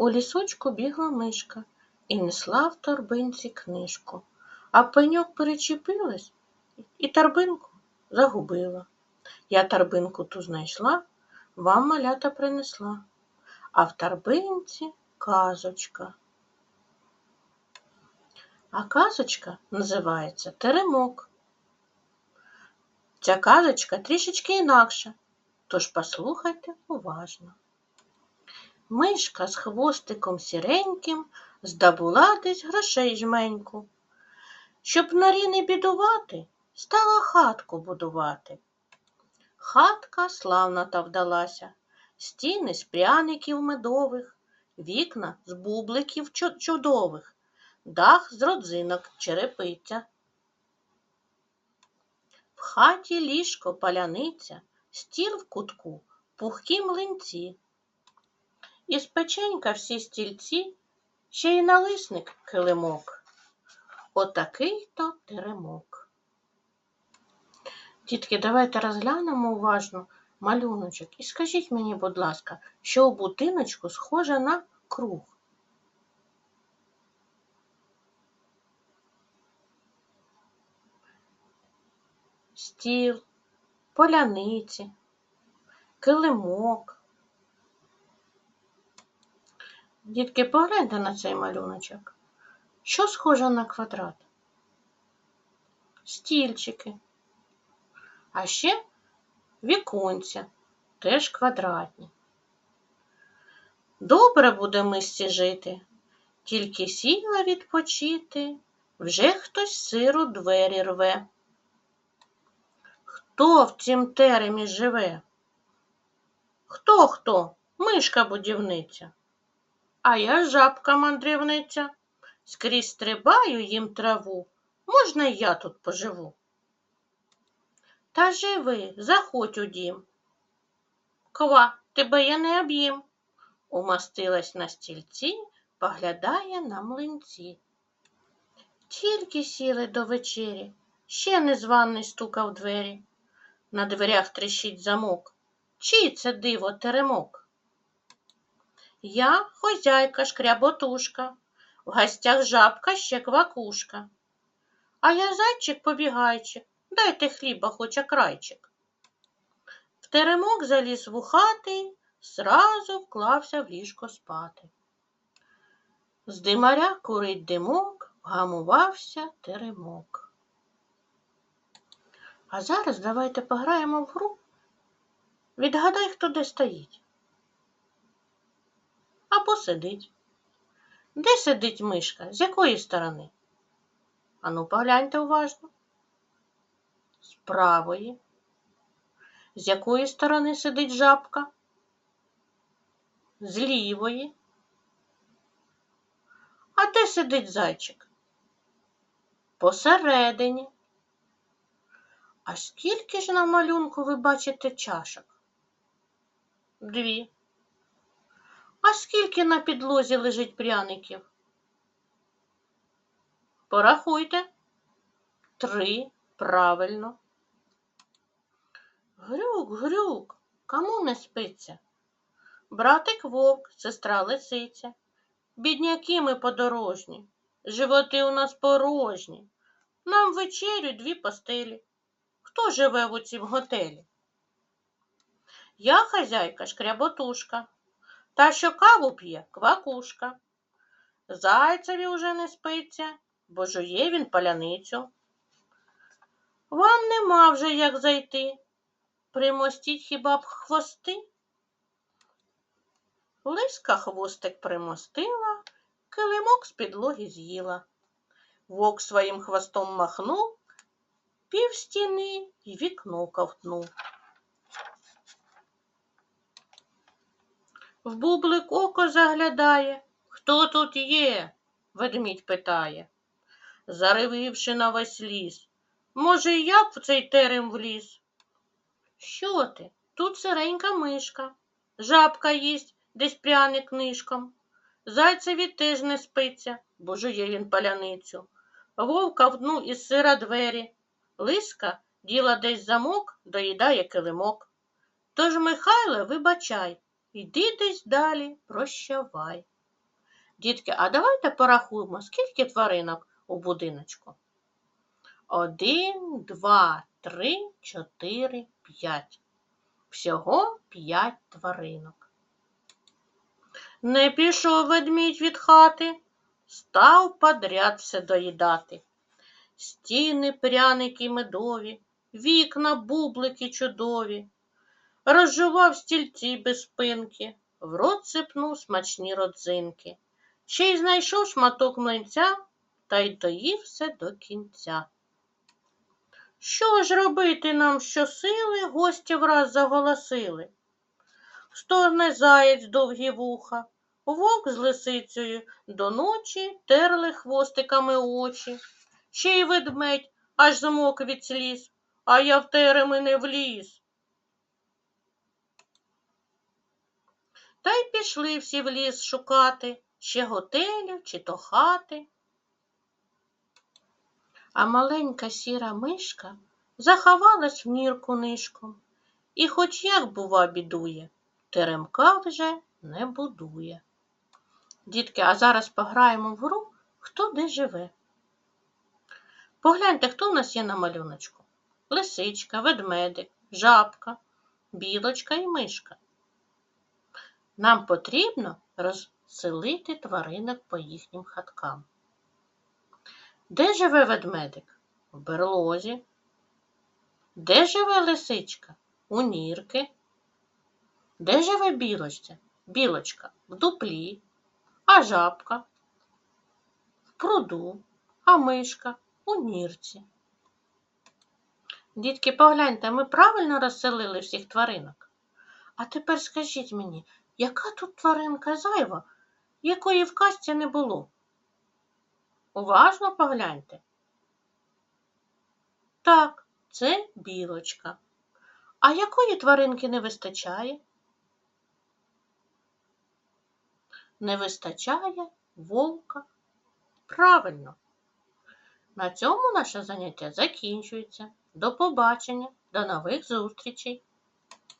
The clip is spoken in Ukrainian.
У лісочку бігла мишка і несла в торбинці книжку, а пеньок перечепилась і торбинку загубила. Я торбинку ту знайшла, вам малята принесла, а в торбинці казочка. А казочка називається Теремок. Ця казочка трішечки інакша, тож послухайте уважно. Мишка з хвостиком сіреньким здобула десь грошей жменьку. Щоб нарі не бідувати, стала хатку будувати. Хатка славна та вдалася, стіни з пряників медових, вікна з бубликів чудових, дах з родзинок черепиця. В хаті ліжко паляниця, стіл в кутку, пухкі млинці. Із печенька всі стільці, ще й налисник килимок. Отакий то теремок. Дітки, давайте розглянемо уважно малюночок і скажіть мені, будь ласка, що у будиночку схоже на круг. Стіл, поляниці, килимок. Дітки, погляньте на цей малюночок. Що схоже на квадрат? Стільчики. А ще віконця, теж квадратні. Добре буде мисці жити, тільки сіла відпочити, вже хтось сиру двері рве. Хто в цім теремі живе? Хто хто? Мишка будівниця. А я жабка мандрівниця. Скрізь стрибаю їм траву. Можна я тут поживу? Та живи, заходь у дім. Ква, тебе я не об'їм. Умастилась на стільці, поглядає на млинці. Тільки сіли до вечері, ще незваний стукав двері. На дверях тріщить замок. Чий це диво теремок? Я хозяйка шкряботушка, в гостях жабка ще квакушка. А я зайчик побігайчик, дайте хліба хоч окрайчик. В теремок заліз вухатий, зразу вклався в ліжко спати. З димаря курить димок, вгамувався теремок. А зараз давайте пограємо в гру. Відгадай, хто де стоїть. Або сидить. Де сидить мишка? З якої сторони? Ану, погляньте уважно. З правої. З якої сторони сидить жабка? З лівої. А де сидить зайчик? Посередині. А скільки ж на малюнку ви бачите чашок? Дві. А скільки на підлозі лежить пряників? Порахуйте. Три. Правильно. Грюк, грюк, кому не спиться? Братик вовк, сестра лисиця. Бідняки ми подорожні, животи у нас порожні. Нам вечерю дві постелі. Хто живе в оцім готелі? Я хазяйка шкряботушка, та що каву п'є квакушка. Зайцеві уже не спиться, бо жує він паляницю. Вам нема вже як зайти. Примостіть хіба б хвости? Лиска хвостик примостила, килимок з підлоги з'їла. Вовк своїм хвостом махнув, пів стіни й вікно ковтнув. В бублик око заглядає. Хто тут є? ведмідь питає. Зарививши на весь ліс. Може, і я б в цей терем вліз? Що ти? Тут сиренька мишка. Жабка їсть десь пряник нишком. Зайцеві теж не спиться, бо жує він паляницю. Вовка в дну із сира двері. Лиска діла десь замок, доїдає килимок. Тож, Михайле, вибачай, йди десь далі, прощавай. Дітки, а давайте порахуємо, скільки тваринок у будиночку. Один, два, три, чотири, п'ять. Всього п'ять тваринок. Не пішов ведмідь від хати, став подряд все доїдати. Стіни, пряники медові, вікна, бублики чудові. Розжував стільці без спинки, в рот сипнув смачні родзинки. Ще й знайшов шматок млинця та й доїв все до кінця. Що ж робити нам щосили, гості враз заголосили. Стогне заєць довгі вуха, вовк з лисицею до ночі терли хвостиками очі. Ще й ведмедь аж змок від сліз, а я в тереми не вліз. Та й пішли всі в ліс шукати ще готелів чи то хати. А маленька сіра мишка заховалась в нірку нишком, і хоч як, бува, бідує, теремка вже не будує. Дітки, а зараз пограємо в гру, хто де живе. Погляньте, хто в нас є на малюночку. Лисичка, ведмедик, жабка, білочка і мишка. Нам потрібно розселити тваринок по їхнім хаткам. Де живе ведмедик? В берлозі. Де живе лисичка? У нірки. Де живе білочця? Білочка в дуплі, а жабка в пруду, а мишка у нірці. Дітки, погляньте, ми правильно розселили всіх тваринок. А тепер скажіть мені, яка тут тваринка зайва, якої в казці не було? Уважно погляньте. Так, це білочка. А якої тваринки не вистачає? Не вистачає вовка. Правильно. На цьому наше заняття закінчується. До побачення, до нових зустрічей!